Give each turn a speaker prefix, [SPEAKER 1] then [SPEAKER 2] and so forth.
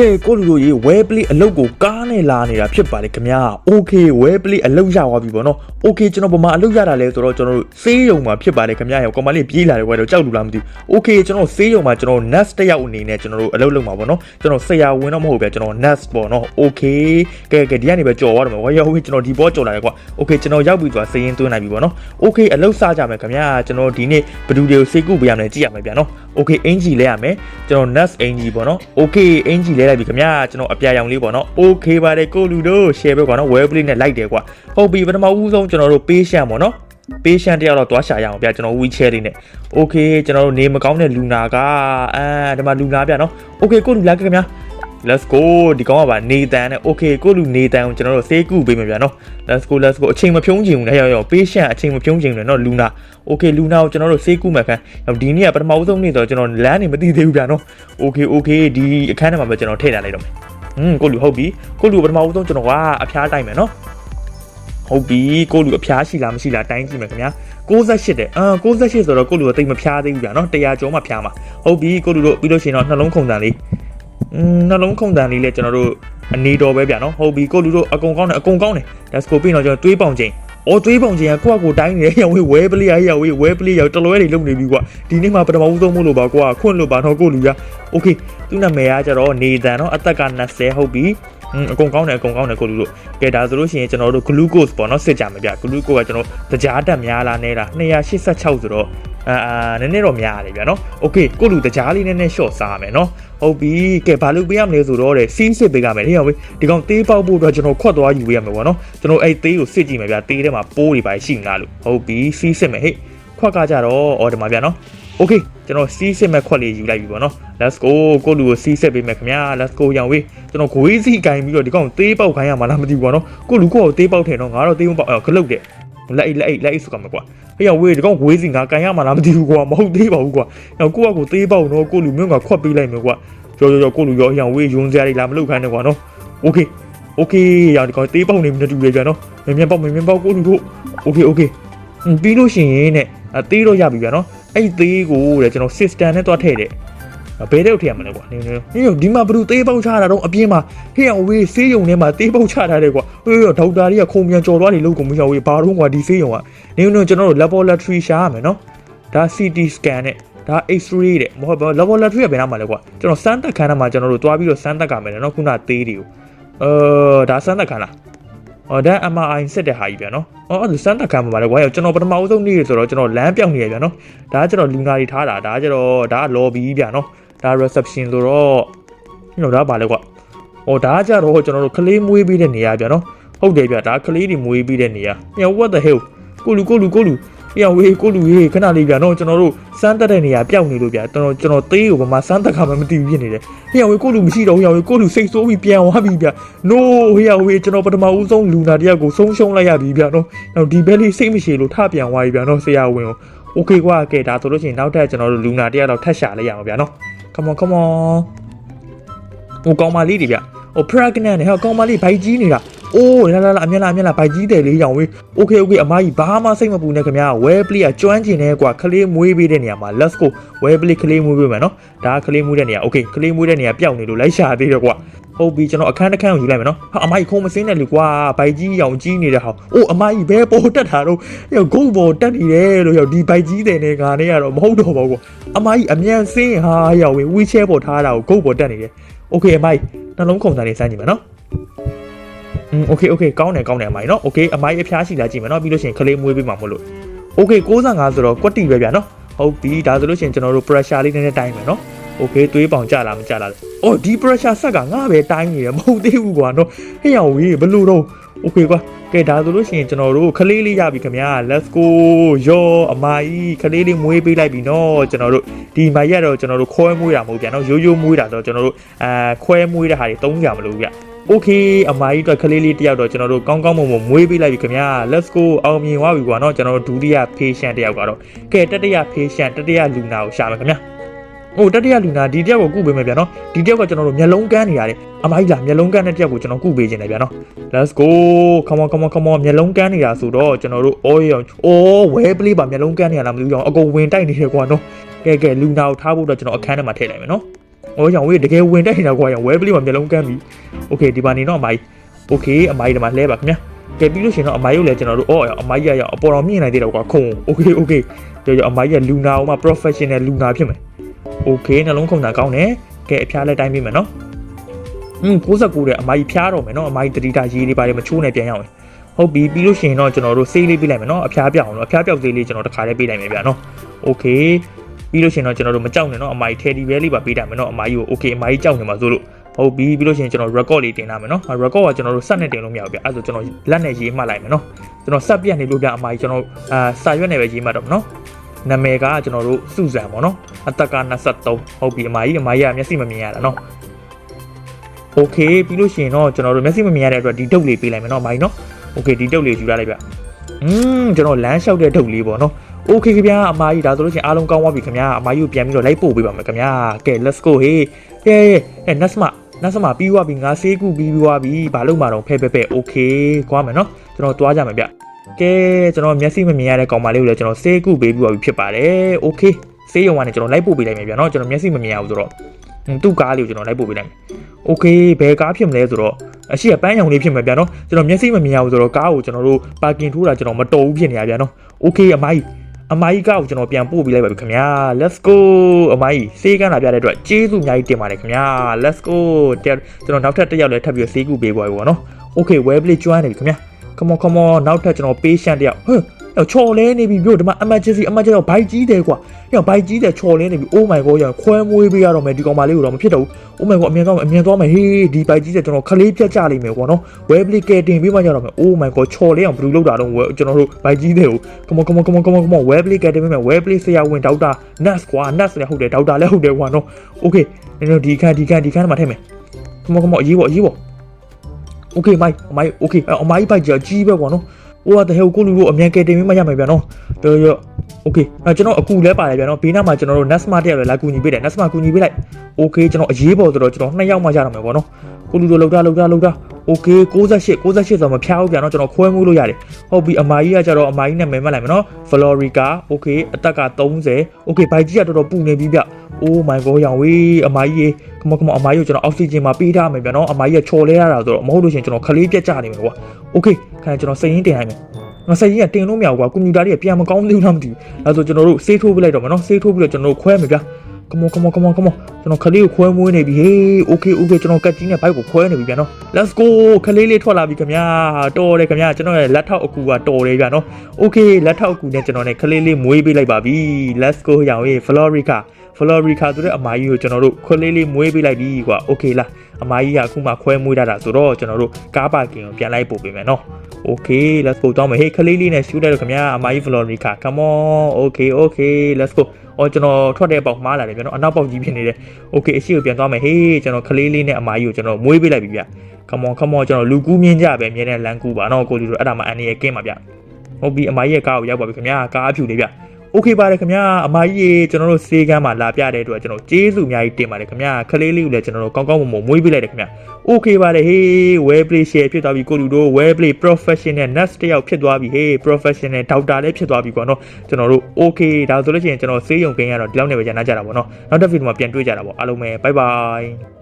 [SPEAKER 1] ကဲကိုလူတို့ရေ well play အလုတ်ကိုကားနဲ့လာနေတာဖြစ်ပါလေခင်ဗျာ okay well play အလုတ်ရသွားပြီပေါ့နော် okay ကျွန်တော်ဗမာအလုတ်ရတာလဲဆိုတော့ကျွန်တော်တို့ဆေးရုံမှာဖြစ်ပါလေခင်ဗျာရောကောင်မလေးပြေးလာတယ်ကွယ်တော့ကြောက်လူလားမသိဘူး okay ကျွန်တော်ဆေးရုံမှာကျွန်တော် nurse တစ်ယောက်အနေနဲ့ကျွန်တော်တို့အလုတ်လုပ်မှာပေါ့နော်ကျွန်တော်ဆရာဝန်တော့မဟုတ်ဗျာကျွန်တော် nurse ပေါ့နော် okay ကဲကဲဒီကနေပဲကြော်သွားတယ်မယ်ဝါရောကျွန်တော်ဒီဘောကြော်လာတယ်ကွာ okay ကျွန်တော်ရောက်ပြီဆိုတာစည်ရင်သွင်းနိုင်ပြီပေါ့နော် okay အလုတ်စကြမယ်ခင်ဗျာကျွန်တော်ဒီနေ့ဘယ်သူတွေကိုစေကုပေးရမလဲကြည့်ရမယ်ဗျာနော် okay အင်ဂျီလဲရမယ်ကျွန်တော် nurse အင်ဂျီပေါ့နော် okay အင်ဂျီလဲလိုက်ပြီခင်ဗျာကျွန်တော်အပြာရောင်လေးပေါ့နော် okay ပါတယ်ကိုလူတို့ share ပဲကွာနော် well play နဲ့လိုက်တယ်ကွာဟုတ်ပြီပထမဦးဆုံးကျွန်တော်တို့ patient ပေါ့နော် patient တယောက်တော့သွားရှာရအောင်ဗျာကျွန်တော် wheelchair လေးနဲ့ okay ကျွန်တော်တို့နေမကောင်းတဲ့လူနာကအဲဒီမှာလူနာဗျာနော် okay ကိုလူလာခင်ဗျာ let's go ဒီကောင်ကပါနေတန်နဲ့ okay ကိုလူနေတန်ကိုကျွန်တော်တို့ဆေးကုပေးမယ်ဗျာနော် let's go let's go အချိန်မဖြုံးချင်ဘူးလေရောက်ရောက် patient အချိန်မဖြုံးချင်ဘူးလေနော်လူနာ okay လူနာကိုကျွန်တော်တို့ဆေးကုမယ်ခန်းဒီနေ့ကပထမဦးဆုံးနေ့ဆိုတော့ကျွန်တော်လမ်းနေမသိသေးဘူးဗျာနော် okay okay ဒီအခန်းထဲမှာပဲကျွန်တော်ထည့်ထားလိုက်တော့မယ်ဟွန်းကိုလူဟုတ်ပြီကိုလူပထမဦးဆုံးကျွန်တော်ကအဖျားတိုင်းမယ်နော်ဟုတ်ပြီကိုလူအဖျားရှိလားမရှိလားတိုင်းကြည့်မယ်ခင်ဗျာ68တဲ့အာ68ဆိုတော့ကိုလူကတိတ်မဖျားသေးဘူးဗျာနော်100ကျော်မှဖျားမှာဟုတ်ပြီကိုလူတို့ပြီးလို့ရှိရင်တော့နှလုံးခုန်တန်လေးอืม နှလုံးခုန်တန်လေးလဲကျွန်တော်တို့အနေတော်ပဲဗျာနော်ဟုတ်ပြီကိုလူတို့အကုန်ကောင်းတယ်အကုန်ကောင်းတယ် let's go ပြီးတော့ကျွန်တော်တွေးပေါင်ချိန်အော်တွေးပေါင်ချိန်ကကိုယ့်အကိုတိုင်းနေရဝေးဝဲပလေးရရဝေးဝဲပလေးရတလွဲတွေလုံနေပြီကွာဒီနေ့မှပထမဦးဆုံးမို့လို့ပါကွာခွန့်လို့ပါတော့ကိုလူရ okay သူ့နာမည်ကကျတော့နေတန်နော်အသက်က20ဟုတ်ပြီอืมအကုန်ကောင်းတယ်အကုန်ကောင်းတယ်ကိုလူတို့ကဲဒါဆိုလို့ရှိရင်ကျွန်တော်တို့ glucose ပေါ့နော်စစ်ကြမယ်ဗျ glucose ကကျွန်တော်တကြားတက်များလားနဲလား286ဆိုတော့ အာအာနည်းနည်းတော့များတယ်ဗျာနော်โอเคကိုလူတကြားလေးနည်းနည်း short စားမယ်နော်ဟုတ်ပြီကဲဘာလုပ်ပေးရမလဲဆိုတော့တဲ့စီးစစ်ပေးရမယ်ဟေ့ဟောဒီကောင်သေးပေါက်ဖို့အတွက်ကျွန်တော်ခွတ်သွားယူပေးရမယ်ပေါ့နော်ကျွန်တော်အဲ့သေးကိုစစ်ကြည့်မယ်ဗျာသေးထဲမှာပိုးတွေပါရှိမလားလို့ဟုတ်ပြီစီးစစ်မယ်ဟေ့ခွက်ကကြတော့အော်ဒီမှာဗျာနော်โอเคကျွန်တော်စီးစစ်မဲ့ခွက်လေးယူလိုက်ပြီပေါ့နော် let's go ကိုလူကိုစီးစစ်ပေးမယ်ခင်ဗျာ let's go ရောင်ဝေးကျွန်တော်ဂွေးစီကင်ပြီးတော့ဒီကောင်သေးပေါက်ခိုင်းရမှာလားမသိဘူးပေါ့နော်ကိုလူကိုကိုသေးပေါက်ထင်တော့ငါတော့သေးမပေါက်ခလုတ်တယ် လက်အိတ်လက်အိတ်လက်အိတ်ဆိုကမှာကွာဟေးရောင်ဝေးဒီကောင်ဂွေးစီငါကန်ရမှာလားမသိဘူးကွာမဟုတ်သေးပါဘူးကွာရောင်ကိုကကိုသေးပေါက်တော့ကိုလူမျိုးကခွက်ပေးလိုက်မယ်ကွာရောရောရောကိုလူရောရောင်ဝေးယွန်းစရာတွေလာမလုပ်ခိုင်းနဲ့ကွာနော် okay okay ရောင်ဒီကောင်သေးပေါက်နေပြီနဲ့တူလေပြန်နော်မြန်မြန်ပေါက်မြန်မြန်ပေါက်ကိုလူတို့ okay okay ပြီးလို့ရှိရင်တဲ့သေးတော့ရပြီဗျာနော်အဲ့သေးကိုတဲ့ကျွန်တော် system နဲ့တွားထည့်တယ် ဘယ်တဲ့ထည့်ရမလဲကွာနင်းနင်းဟင်းဒီမှာဘလူသေးပေါက်ချတာတော့အပြင်းမှာဟေ့အောင်ဝေးဆေးရုံထဲမှာသေးပေါက်ချထားတယ်ကွာဟေးဒေါက်တာကြီးကခုံပြန်ကြော်သွားနေလို့ကိုမရောက်ဝေးဘာတော့ကွာဒီဆေးရုံကနင်းနင်းကျွန်တော်တို့ laboratory ရှာရမယ်နော်ဒါ CT scan နဲ့ဒါ X-ray တဲ့မဟုတ်ဘူး laboratory ကဘယ်နားမှာလဲကွာကျွန်တော်စမ်းသက်ခန်းထဲမှာကျွန်တော်တို့တွားပြီးတော့စမ်းသက်ကမယ်နော်ခုနသေးတွေကိုအဲဒါစမ်းသက်ခန်းလားအော်ဒါ MRI ဆက်တဲ့ဟာကြီးဗျာနော်။အော်အဲ့ဒါစမ်းသပ်ခံမှာပါလေကွာ။ကျွန်တော်ပထမအဆုံးနေ့ဆိုတော့ကျွန်တော်လမ်းပြောင်းနေရဗျာနော်။ဒါကကျွန်တော်လူငါတွေထားတာဒါကကျွန်တော်ဒါက lobby ဗျာနော်။ ဒါ reception ဆိုတော့ဟိုဒါပါလေကွာ။အော်ဒါကကြတော့ကျွန်တော်တို့ကလေးမွေးပြီးတဲ့နေရာဗျာနော်။ဟုတ်တယ်ဗျာဒါကလေးတွေမွေးပြီးတဲ့နေရာ။ည what the hell ကိုလူကိုလူကိုလူပြောင်းဝေးကိုလူရေးခဏလေးဗျာနော်ကျွန်တော်တို့စမ်းတက်တဲ့နေရာပျောက်နေလို့ဗျာကျွန်တော်ကျွန်တော်သေးကိုဘာမှစမ်းတက်ခါမှမသိဘူးဖြစ်နေတယ်ဟေ့ဝေးကိုလူမရှိတော့ဟေ့ဝေးကိုလူစိတ်ဆိုးပြီးပြန်သွားပြီဗျာ no ဟေ့ဝေးကျွန်တော်ပထမဦးဆုံးလူနာတယောက်ကိုဆုံးရှုံးလိုက်ရပြီဗျာနော်နောက်ဒီဘဲလေးစိတ်မရှိလို့ထပြန်သွားပြီဗျာနော်ဆရာဝန်ကို okay ကွာကဲဒါဆိုလို့ရှိရင်နောက်ထပ်ကျွန်တော်တို့လူနာတယောက်တော့ထပ်ရှာလိုက်ရအောင်ဗျာနော် come on come on ဟိုကောင်မလေးတွေဗျဟို pregnant နဲ့ဟောကောင်မလေးဘိုက်ကြီးနေတာ အိုးလာလာလာအမြက်လာအမြက်လာဘိုက်ကြီးတယ်လေးရောင်ဝေး okay okay အမကြီးဘာမှစိတ်မပူနဲ့ခင်ဗျာ well play ကကျွမ်းကျင်နေကွာခလေးမွေးပေးတဲ့နေရာမှာ let's go well play ခလေးမွေးပေးမယ်နော်ဒါခလေးမွေးတဲ့နေရာ okay ခလေးမွေးတဲ့နေရာပျောက်နေလို့လိုက်ရှာသေးတယ်ကွာဟုတ်ပြီကျွန်တော်အခန်းတစ်ခန်းကိုယူလိုက်မယ်နော်ဟာအမကြီးခုံးမစင်းနဲ့လူကွာဘိုက်ကြီးရောင်ကြီးနေတဲ့ဟာအိုးအမကြီးဘဲပေါ်တက်တာတော့ရောဂုတ်ပေါ်တက်နေတယ်လို့ရောဒီဘိုက်ကြီးတယ်နဲ့ငါနဲ့ကတော့မဟုတ်တော့ပါဘူးကွာအမကြီးအမြန်စင်းဟာရောင်ဝင် wheelchair ပေါ်ထားတာကိုဂုတ်ပေါ်တက်နေတယ် okay အမကြီးနှလုံးခုန်တာနေစမ်းကြည့်မယ်နော် อืม okay okay ကောင်းတယ်ကောင်းတယ်အမကြီးနော် okay အမကြီးအဖျားရှိလာကြည့်မယ်နော်ပြီးလို့ရှိရင်ခလေးမွေးပေးမှာမို့လို့ okay 65ဆိုတော့ကွက်တီပဲဗျာနော်ဟုတ်ပြီဒါဆိုလို့ရှိရင်ကျွန်တော်တို့ pressure လေးနည်းနည်းတိုင်းမယ်နော် okay သွေးပေါင်ကြလားမကြလားလဲအော်ဒီ pressure ဆက်ကငါပဲတိုင်းနေတယ်မဟုတ်သေးဘူးကွာနော်ဟဲ့ရောင်ဝေးဘလို့တော့ okay ကွာကဲဒါဆိုလို့ရှိရင်ကျွန်တော်တို့ခလေးလေးရပြီခင်ဗျာ let's go ယောအမကြီးခလေးလေးမွေးပေးလိုက်ပြီနော်ကျွန်တော်တို့ဒီမရက်တော့ကျွန်တော်တို့ခွဲမွေးတာမဟုတ်ဗျာနော်ရိုးရိုးမွေးတာဆိုတော့ကျွန်တော်တို့အာခွဲမွေးတဲ့ဟာတွေ300မလို့ဗျ โอเคအမကြီးတော့ခလေးလေးတယောက်တော့ကျွန်တော်တို့ကောင်းကောင်းမွန်မွန်မွေးပေးလိုက်ပြီခင်ဗျာ let's go အောင်မြင်သွားပြီကွာနော်ကျွန်တော်တို့ဒုတိယ patient တယောက်ကတော့ကဲတတိယ patient တတိယလူနာကိုရှာမယ်ခင်ဗျာဟိုတတိယလူနာဒီတယောက်ကိုကုပေးမယ်ဗျာနော်ဒီတယောက်ကကျွန်တော်တို့မျက်လုံးကန်းနေရတယ်အမကြီးလားမျက်လုံးကန်းတဲ့တယောက်ကိုကျွန်တော်ကုပေးခြင်းတယ်ဗျာနော် let's go come on come on come on မျက်လုံးကန်းနေတာဆိုတော့ကျွန်တော်တို့အော်ရောအော်ဝဲပလေးပါမျက်လုံးကန်းနေရလားမသိဘူးကြောင်အကုန်ဝင်တိုက်နေတယ်ကွာနော်ကဲကဲလူနာကိုထားဖို့တော့ကျွန်တော်အခန်းထဲမှာထည့်လိုက်မယ်နော် ဟောရောင်ဝေးတကယ်ဝင်တက်နေတာကွာရောင်ဝဲပလေးမှာမျက်လုံးကန်းပြီโอเคဒီပါနေတော့အမကြီးโอเคအမကြီးဒီမှာလဲပါခင်ဗျာကဲပြီးလို့ရှိရင်တော့အမကြီးကိုလည်းကျွန်တော်တို့အော်အမကြီးရရောက်အပေါ်တော်မြင်နိုင်သေးတယ်ကွာခုံโอเคโอเคကြောကြောအမကြီးကလူနာအောင်မှ professional လူနာဖြစ်မယ်โอเคနှလုံးခုန်တာကောင်းတယ်ကဲအဖျားလဲတိုင်းပြီမယ်နော်อืม69တဲ့အမကြီးဖျားတော့မယ်နော်အမကြီးတတိတာရေးလေးပါတယ်မချိုးနဲ့ပြန်ရောက်ရင်ဟုတ်ပြီပြီးလို့ရှိရင်တော့ကျွန်တော်တို့ဆေးလေးပေးလိုက်မယ်နော်အဖျားပြောက်အောင်နော်အဖျားပြောက်ဆေးလေးကျွန်တော်တစ်ခါလေးပေးလိုက်မယ်ဗျာနော်โอเค ပြီးလို့ရှိရင်တော့ကျွန်တော်တို့မကြောက်နဲ့နော်အမကြီး Teddy Bear လေးပါပေးတာမယ်နော်အမကြီးကို okay အမကြီးကြောက်နေမှာဆိုလို့ဟုတ်ပြီပြီးလို့ရှိရင်ကျွန်တော် record လေးတင်ထားမယ်နော် record ကကျွန်တော်တို့စက်နဲ့တင်လို့မရဘူးဗျအဲ့ဒါဆိုကျွန်တော်လက်နဲ့ရေးမှတ်လိုက်မယ်နော်ကျွန်တော်စက်ပြတ်နေလို့ဗျအမကြီးကျွန်တော်အာစာရွက်နဲ့ပဲရေးမှတ်တော့မယ်နော်နာမည်ကကျွန်တော်တို့စုစံပေါ့နော်အသက်က23ဟုတ်ပြီအမကြီးအမကြီးကမျက်စိမမြင်ရတာနော်โอเคပြီးလို့ရှိရင်တော့ကျွန်တော်တို့မျက်စိမမြင်ရတဲ့အတွက်ဒီတုပ်လေးပေးလိုက်မယ်နော်အမကြီးနော်โอเคဒီတုပ်လေးယူလာလိုက်ဗျอืมကျွန်တော်လမ်းလျှောက်တဲ့တုပ်လေးပေါ့နော် โอเคခင်ဗျာအမကြီးဒါဆိုလို့ရှိရင်အားလုံးကောင်းသွားပြီခင်ဗျာအမကြီးကိုပြန်ပြီးတော့လိုက်ပို့ပေးပါမယ်ခင်ဗျာကဲ let's go ဟေးဟေးဟဲ့နတ်စမနတ်စမပြီးသွားပြီငါဆေးကူပြီးပြီးသွားပြီဘာလို့မှတော့ဖဲဖဲဖဲโอเคကွာမယ်နော်ကျွန်တော်သွားကြမယ်ဗျကဲကျွန်တော်မျက်စိမမြင်ရတဲ့ကောင်မလေးကိုလည်းကျွန်တော်ဆေးကူပေးပြီးသွားပြီဖြစ်ပါတယ်โอเคဆေးရုံကနေကျွန်တော်လိုက်ပို့ပေးလိုက်မယ်ဗျာနော်ကျွန်တော်မျက်စိမမြင်ရဘူးဆိုတော့သူ့ကားလေးကိုကျွန်တော်လိုက်ပို့ပေးလိုက်မယ်โอเคဘယ်ကားဖြစ်မလဲဆိုတော့အရှိကပန်းရောင်လေးဖြစ်မှာဗျာနော်ကျွန်တော်မျက်စိမမြင်ရဘူးဆိုတော့ကားကိုကျွန်တော်တို့ပါကင်ထိုးတာကျွန်တော်မတော်ဘူးဖြစ်နေရဗျာနော်โอเคအမကြီး အမကြီးကောက်ကျွန်တော်ပြန်ပို့ပေးလိုက်ပါပြီခင်ဗျာ let's go အမကြီးစေးကန်းလာပြတဲ့အတွက်ကျေးဇူးအများကြီးတင်ပါတယ်ခင်ဗျာ let's go တဲ့ကျွန်တော်နောက်ထပ်တစ်ယောက်လည်းထပ်ပြီးစေးကူပေးပါပြီပေါ့နော် okay web play ကျွမ်းနေပြီခင်ဗျာ come on come on နောက်ထပ်ကျွန်တော် patient တယောက်ဟဲ့ ချော်လဲနေပြီပြောဒီမှာ emergency emergency ဘိုက်ကြီးတယ်ကွာညဘိုက်ကြီးတယ်ချော်လဲနေပြီ oh my god ရခွဲမွေးပေးရတော့မယ်ဒီကောင်မလေးကိုတော့မဖြစ်တော့ဘူး oh my god အမြင်သွားမယ်အမြင်သွားမယ်ဟေးဒီဘိုက်ကြီးတယ်ကျွန်တော်ခလေးပြတ်ကြလိမ့်မယ်ကွာနော် web play ကဲတင်ပေးမှကြတော့မယ် oh my god ချော်လဲအောင်ဘယ်လိုလုပ်တာတော့ကျွန်တော်တို့ဘိုက်ကြီးတယ်ကို come on come on come on come on come on web play ကဲတင်ပေးမယ် web play ဆရာဝန်ဒေါက်တာ nurse ကွာ nurse လည်းဟုတ်တယ်ဒေါက်တာလည်းဟုတ်တယ်ကွာနော် okay နင်တို့ဒီခန်းဒီခန်းဒီခန်းမှာထည့်မယ် come on come on အရေးပေါ်အရေးပေါ် okay မိုက်မိုက် okay အမိုက်ဘိုက်ကြီးကြီးပဲကွာနော် ဟိုကတဟဲကိုလူတို့အမြန်ကဲတင်ပေးမှရမယ်ဗျာနော်တော်ရ okay အဲကျွန်တော်အကူလဲပါတယ်ဗျာနော်ဘေးနားမှာကျွန်တော်တို့ Nasma တယောက်လည်းလာကူညီပေးတယ် Nasma ကူညီပေးလိုက် okay ကျွန်တော်အရေးပေါ်ဆိုတော့ကျွန်တော်နှစ်ယောက်မှရတော့မယ်ပေါ့နော်ကိုလူတို့လောက်တာလောက်တာလောက်တာ okay 68 68ဆိုတော့မဖျားဘူးဗျာနော်ကျွန်တော်ခွဲမှုလို့ရတယ်ဟုတ်ပြီအမာကြီးကကျတော့အမာကြီးနဲ့မဲမလိုက်မယ်နော် Florica okay အသက်က30 okay ဘိုက်ကြီးကတော်တော်ပူနေပြီဗျ oh my god ရောင်ဝေးအမာကြီးရေကမကမအမာကြီးကိုကျွန်တော်အောက်ဆီဂျင်မှာပေးထားမယ်ဗျာနော်အမာကြီးကချော်လဲရတာဆိုတော့မဟုတ်လို့ရှိရင်ကျွန်တော်ခလေးပြတ်ကြနေမယ်ကွာ okay ခါကျွန်တော်စိတ်ရင်းတင်လိုက်မယ်ငါစိတ်ရင်းကတင်လို့မရဘူးကွာကွန်ပျူတာတွေကပြန်မကောင်းသေးဘူးလားမသိဘူးအဲဆိုကျွန်တော်တို့ဆေးထိုးပြလိုက်တော့မယ်နော်ဆေးထိုးပြီးတော့ကျွန်တော်တို့ခွဲမယ်ဗျာ come on come on come on come on ကျွန်တော်ခလေးကိုခွဲမွေးနေပြီဟေး okay okay ကျွန်တော်ကတ်ကြီးနဲ့ဘိုက်ကိုခွဲနေပြီဗျာနော် let's go ခလေးလေးထွက်လာပြီခင်ဗျာတော်တယ်ခင်ဗျာကျွန်တော်ရဲ့လက်ထောက်အကူကတော်တယ်ဗျာနော် okay လက်ထောက်အကူနဲ့ကျွန်တော်နဲ့ခလေးလေးမွေးပေးလိုက်ပါပြီ let's go ရောင်ရေး Florica Florica ဆိုတဲ့အမကြီးကိုကျွန်တော်တို့ခွဲလေးလေးမွေးပေးလိုက်ပြီကွာ okay လားအမကြီးကအခုမှခွဲမွေးတာတာဆိုတော့ကျွန်တော်တို့ကားပါကင်ကိုပြန်လိုက်ပို့ပေးမယ်နော် okay let's go တောင်းမယ်ဟေးခလေးလေးနဲ့ရှူလိုက်တော့ခင်ဗျာအမကြီး Florica come on okay okay let's go အော်ကျွန်တော်ထွက်တဲ့ပေါက်မှားလာတယ်ဗျာနော်အနောက်ပေါက်ကြီးဖြစ်နေတယ် okay အရှိကိုပြန်သွားမယ်ဟေးကျွန်တော်ခလေးလေးနဲ့အမကြီးကိုကျွန်တော်မွေးပေးလိုက်ပြီဗျ come on come on ကျွန်တော်လူကူးမြင့်ကြပဲမြင်တဲ့လမ်းကူးပါနော်ကိုလူတို့အဲ့ဒါမှအန်ရကင်းပါဗျဟုတ်ပြီအမကြီးရဲ့ကားကိုရောက်ပါပြီခင်ဗျာကားအဖြူလေးဗျ okay ပါတယ်ခင်ဗျာအမကြီးရေကျွန်တော်တို့စေးကမ်းမှာလာပြတဲ့အတွက်ကျွန်တော်ကျေးဇူးအများကြီးတင်ပါတယ်ခင်ဗျာခလေးလေးကိုလည်းကျွန်တော်တို့ကောင်းကောင်းမွန်မွန်မွေးပေးလိုက်တယ်ခင်ဗျာ okay ပါတယ်ဟေး well play share ဖြစ်သွားပြီကိုလူတို့ well play professional nurse တယောက်ဖြစ်သွားပြီဟေး professional doctor လည်းဖြစ်သွားပြီကွာနော်ကျွန်တော်တို့ okay ဒါဆိုလို့ရှိရင်ကျွန်တော်စေးရုံကင်းရတော့ဒီလောက်နဲ့ပဲညနာကြတာပေါ့နော်နောက်တစ်ဗီဒီယိုမှာပြန်တွေ့ကြတာပေါ့အားလုံးပဲ bye bye